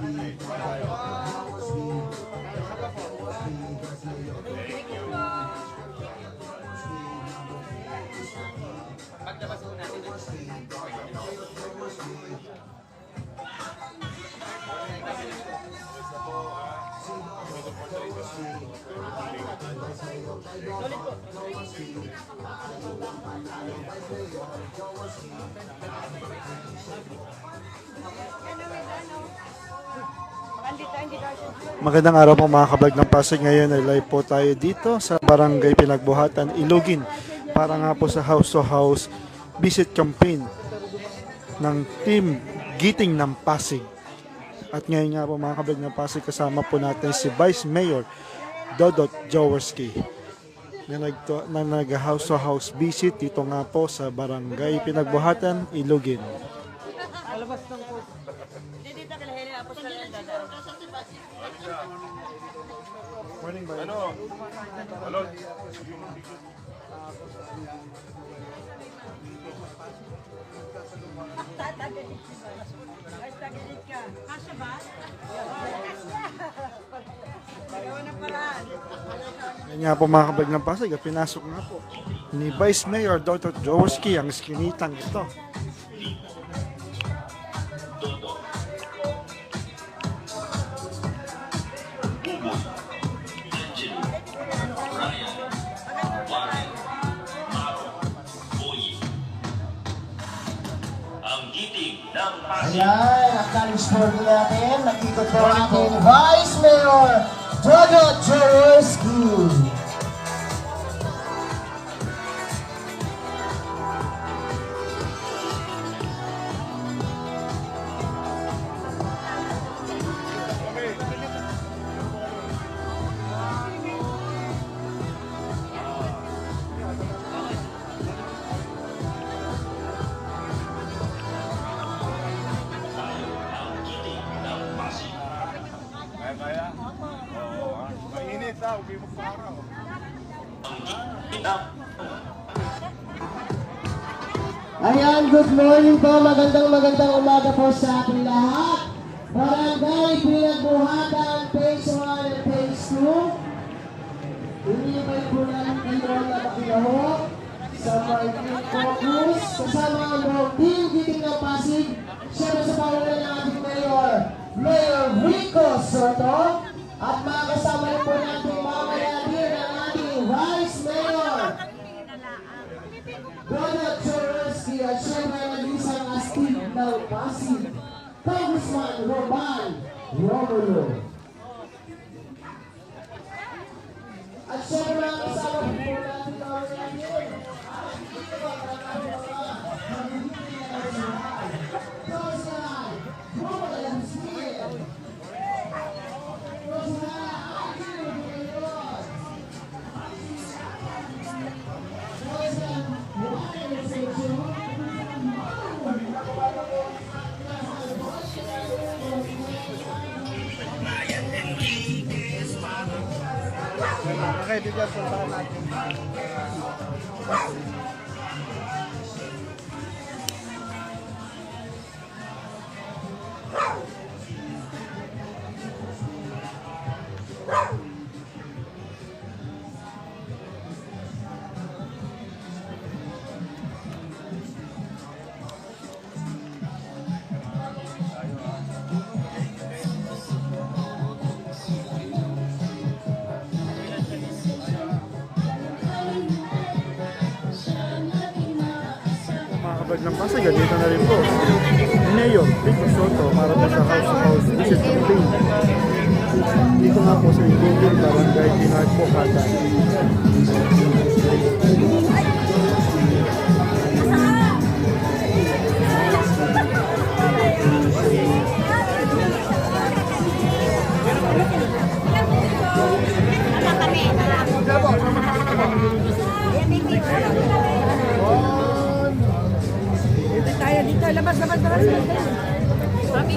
이 Magandang araw po mga kablog ng Pasig. Ngayon ay live po tayo dito sa Barangay Pinagbuhatan, Ilugin para nga po sa House to House Visit Campaign ng Team Giting ng Pasig. At ngayon nga po mga kablog ng Pasig kasama po natin si Vice Mayor Dodot Jaworski na, nag, na nag House to House visit dito nga po sa Barangay Pinagbuhatan, Ilugin. Morning, Vice. Ano? Balot. Kasya ba? Yan nga po mga kabag ng Pasig, at pinasok nga po ni Vice Mayor Dr. Jaworski ang skinitang ito. Ang. Ayan, acknowledge po natin. Nakikot po ang ating Vice Mayor, Jojo Jaworski. Kaya kaya? Ha. Huwag kayo magparaw. Ayan, good morning po. Magandang magandang umaga po sa ating lahat. Barangay Pinagbuhatan, Phase 1 and Phase 2. Inibay po namin kayo na makilahok sa Martin Focus. Kasama ang buong team Giting ng Pasig. Siyempre sa pangalan ng ating Mayor Roman kaibigan, puntahan kabag ng Pasig, dito na rin po. Mayor Rico Soto para po sa House to House Visit Campaign. Dito nga po sa Ilugin, Barangay Pinagbuhatan. Tayo dito. Labas, labas, labas. Mami.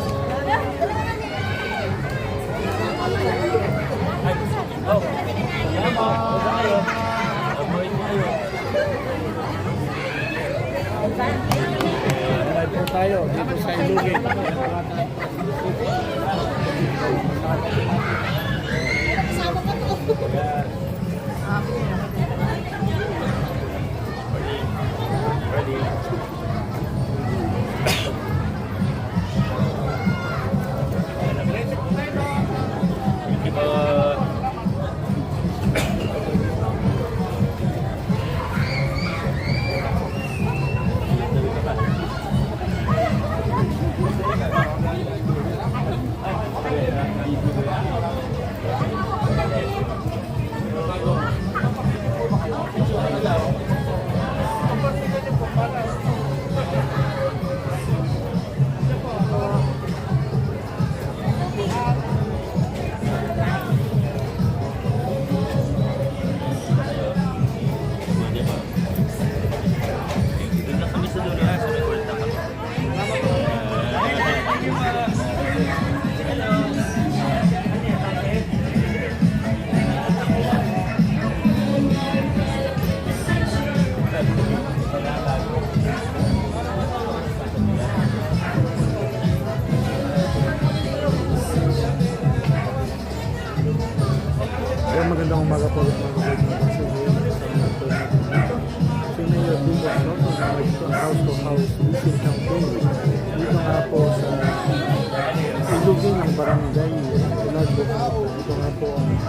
Kaya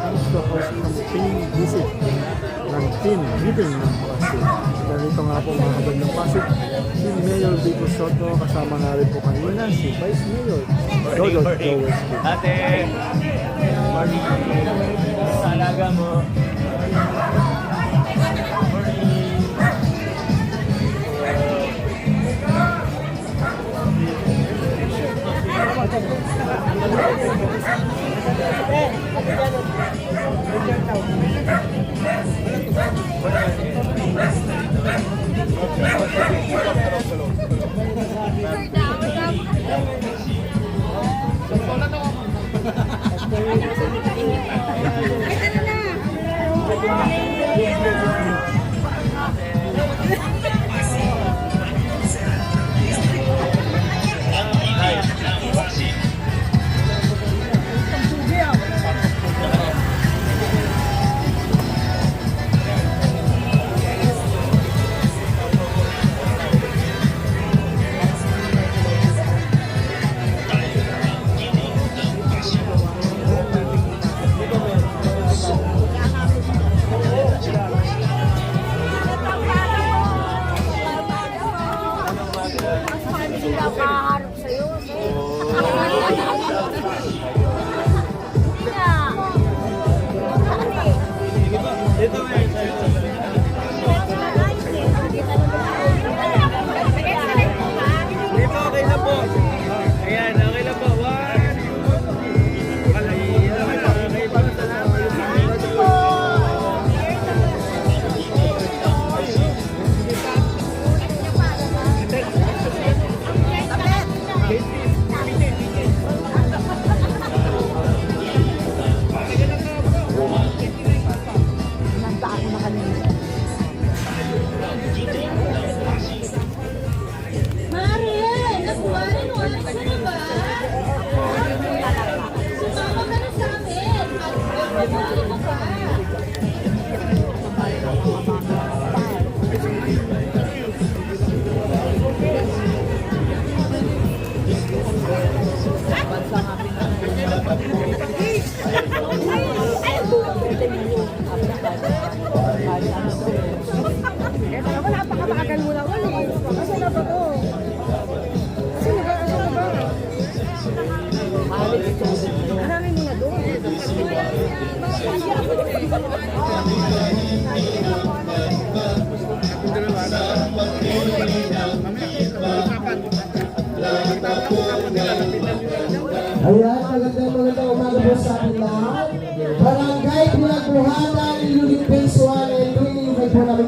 gusto ko ng team visit, ng team meeting ng Pasig. Ganito nga po mga kabag ng Pasig, si Mayor Vico Soto, kasama nga rin po kanina si Vice Mayor Dodo Joes. Ate, morning. Sa alaga mo. Thank you. Ano na?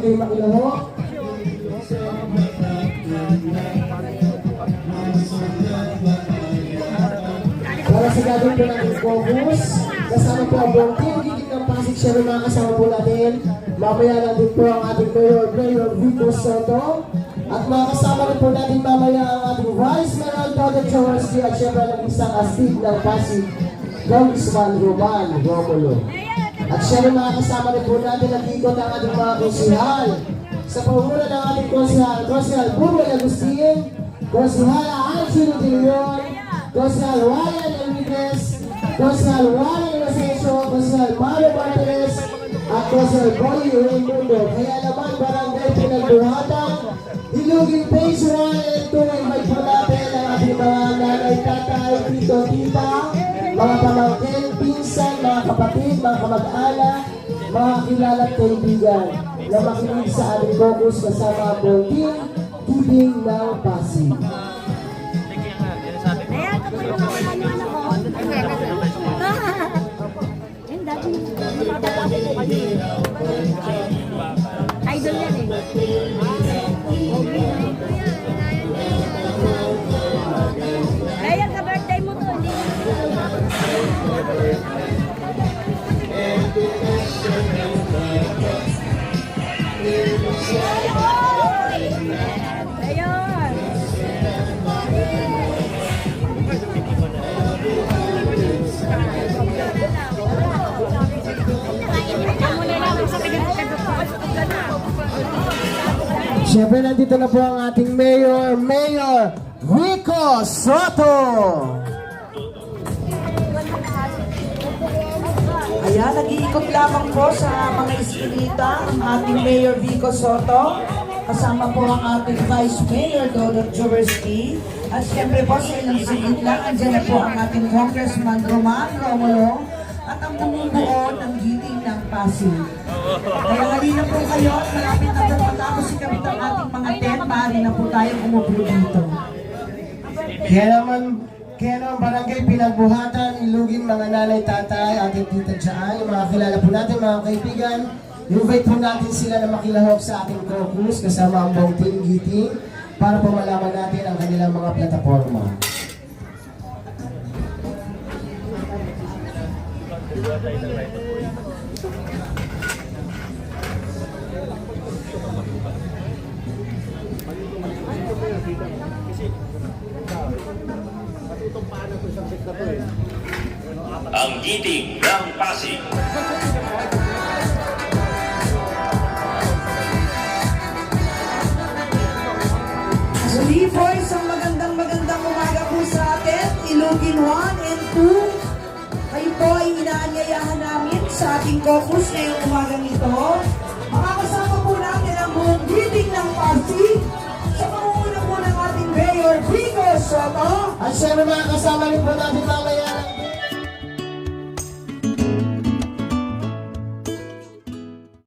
Kayo makilaho. Para sa gagawin po natin focus, kasama po ang buong team, gigit ng Pasig siya mga kasama po natin. Mamaya din po ang ating Mayor, Mayor Vico Soto. At mga kasama rin po natin mamaya ang ating Vice Mayor Toto Chawarski at syempre ang isang astig ng Pasig, Congressman Roman Romulo. At syempre mga kasama rin po natin nag-ikot ang ating mga konsihal. Sa pamumulan ng ating konsihal, konsihal Bumay Agustin, konsihal Angelo De Leon, konsihal Ryan Enriquez, konsihal Ryan Inocencio, konsihal Mario Martinez, at konsihal Boy Raimundo. Kaya naman barangay pinagbuhatan, Ilugin Phase 1 and 2 ay may natin ang ating mga nanay, tatay, tito, tita, mga pamangkin, pinsan, mga kapatid, mga kamag-anak, mga kilala at kaibigan na makinig sa aming focus kasama ang team, Keeping ng Pasig. Siyempre, nandito na po ang ating Mayor, Mayor Rico Soto. Ayan, nag-iikot lamang po sa mga iskinita ang ating Mayor Vico Soto. Kasama po ang ating Vice Mayor Dodot Jaworski. At siyempre po sa ilang sigit lang, andyan na po ang ating Congressman Roman Romulo at ang bumubuo ng giting ng Pasig. Kaya halina po kayo at malapit na po matapos si Kapitan ating mga tent, maaari na po tayong umupo dito. Kaya naman, kaya naman barangay pinagbuhatan, ilugin mga nanay, tatay, ating tita dyan, yung mga kilala po natin, mga kaibigan. Invite po natin sila na makilahok sa ating caucus kasama ang buong team giting para po malaman natin ang kanilang mga plataforma. Po, isang magandang magandang umaga po sa atin, Ilugin 1 and 2. Kayo po ay inaanyayahan namin sa ating caucus ngayong umaga nito. Makakasama po natin ang buong greeting ng Pasig sa pangunguna po ng ating Mayor Vico Soto. At syempre mga kasama rin po natin mga